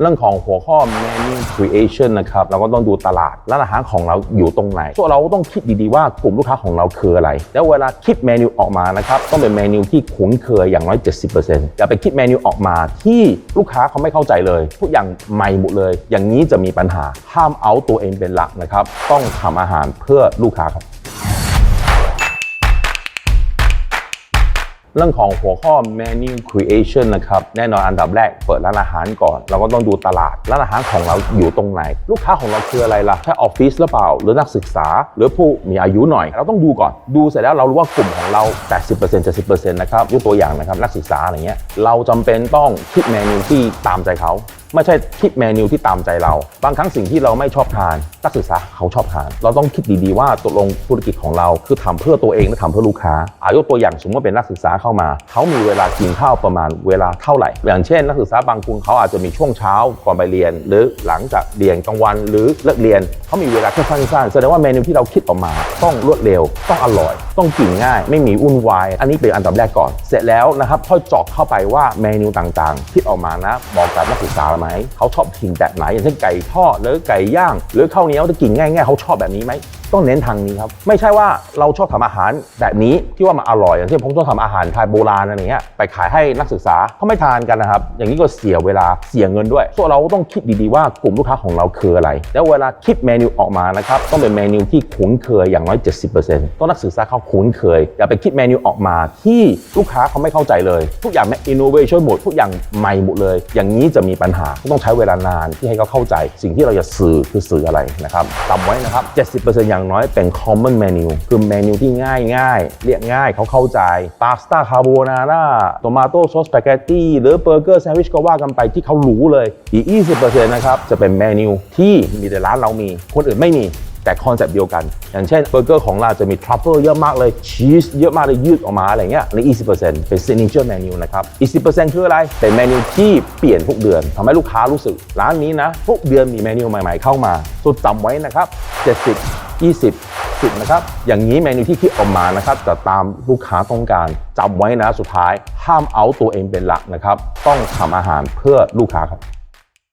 เรื่องของหัวข้อ menu creation นะครับเราก็ต้องดูตลาดร้านอาหารของเราอยู่ตรงไหนพวกเราต้องคิดดีๆว่ากลุ่มลูกค้าของเราคืออะไร แล้วเวลาคิดเมนูออกมานะครับต้องเป็นเมนูที่คุ้นเคยอย่างน้อย 70%อย่าไปคิดเมนูออกมาที่ลูกค้าเขาไม่เข้าใจเลย ทุกอย่างใหม่หมดเลย อย่างนี้จะมีปัญหาห้ามเอาตัวเองเป็นหลักนะครับต้องทำอาหารเพื่อลูกค้าครับ เรื่องของหัวข้อ menu creation นะครับ แน่นอนอันดับแรกเปิดร้านอาหารก่อน เราก็ต้องดูตลาด ร้านอาหารของเราอยู่ตรงไหน ลูกค้าของเราคืออะไรล่ะใช่ออฟฟิศหรือเปล่า หรือนักศึกษา หรือผู้มีอายุหน่อย เราต้องดูก่อน ดูเสร็จแล้วเรารู้ว่ากลุ่มของเรา 80% 70%นะครับยกตัวอย่างนะครับนักศึกษาอะไรเงี้ยเราจำเป็นต้องคิดเมนูที่ตามใจเขาไม่ใช่คิดเมนูที่ตามใจเรา บางครั้งสิ่งที่เราไม่ชอบทานนักศึกษาเขาชอบทาน เราต้องคิดดีๆว่าตกลงธุรกิจของเราคือทำเพื่อตัวเองหรือทำเพื่อลูกค้าอายกตัวอย่างสมมติว่าเป็นนักศึกษาเข้ามา เขามีเวลากินข้าวประมาณเวลาเท่าไหร่ อย่างเช่น นักศึกษาบางคนเขาอาจจะมีช่วงเช้าก่อนไปเรียน หรือหลังจากเรียนกลางวันหรือเลิกเรียนเขามีเวลาแค่สั้นๆแสดงว่าเมนูที่เราคิดออกมาต้องรวดเร็วต้องอร่อย ต้องกินง่าย ไม่มีวุ่นวาย อันนี้เป็นอันดับแรกก่อน เสร็จแล้วนะครับค่อยเจาะเข้าไปว่าเมนูต่างๆ ที่ออกมานะเหมาะกับนักศึกษาไหมเขาชอบกินแบบไหนอย่างเช่นไก่ทอดหรือไก่ย่าง หรือข้าวเหนียวจะกินง่ายๆเขาชอบแบบนี้ไหม ต้องเน้นทางนี้ครับ ไม่ใช่ว่าเราชอบทำอาหารแบบนี้ที่ว่ามันอร่อยอย่างเช่นผมชอบทำอาหารไทยโบราณอะไรเงี้ยไปขายให้นักศึกษาเขาไม่ทานกันนะครับ อย่างนี้ก็เสียเวลาเสียเงินด้วยส่วนเราต้องคิดดีๆว่ากลุ่มลูกค้าของเราคืออะไร แล้วเวลาคิดเมนูออกมานะครับต้องเป็นเมนูที่คุ้นเคยอย่างน้อย 70%ต้องนักศึกษาเขาคุ้นเคยอย่าไปคิดเมนูออกมาที่ลูกค้าเขาไม่เข้าใจเลย ทุกอย่างอินโนเวชันหมดทุกอย่างใหม่หมดเลย อย่างนี้จะมีปัญหาต้องใช้เวลานานที่ให้เขาเข้าใจ สิ่งที่เราจะสื่อคือสื่ออะไรนะครับจำไว้นะครับ 70%อย่างางน้อยเป็น common menu คือเมนูที่ง่ายง่ายเรียกง่ายเขาเข้าใจพาสต้าคาโบนาร่าโตมาโต้ซอสสปาเกตตี้หรือเบอร์เกอร์แซนด์วิชก็ว่ากันไปที่เขารู้เลยอีก 20%นะครับ จะเป็นเมนูที่มีแต่ร้านเรามี คนอื่นไม่มีแต่คอนเซปต์เดียวกัน อย่างเช่นเบอร์เกอร์ของเราจะมีทรัฟเฟิลเยอะมากเลยชีสเยอะมากเลยยืดออกมาอะไรเงี้ยใน20%เป็น signature menu นะครับอีก10%คืออะไร เป็นเมนูที่เปลี่ยนทุกเดือนทำให้ลูกค้ารู้สึก ร้านนี้นะ ทุกเดือนมีเมนูใหม่ๆเข้ามา สุดจำไว้นะครับ 70 20 10นะครับ อย่างนี้เมนูที่คิดออกมานะครับจะตามลูกค้าต้องการจำไว้นะสุดท้ายห้ามเอาตัวเองเป็นหลักนะครับ ต้องทำอาหารเพื่อลูกค้าครับ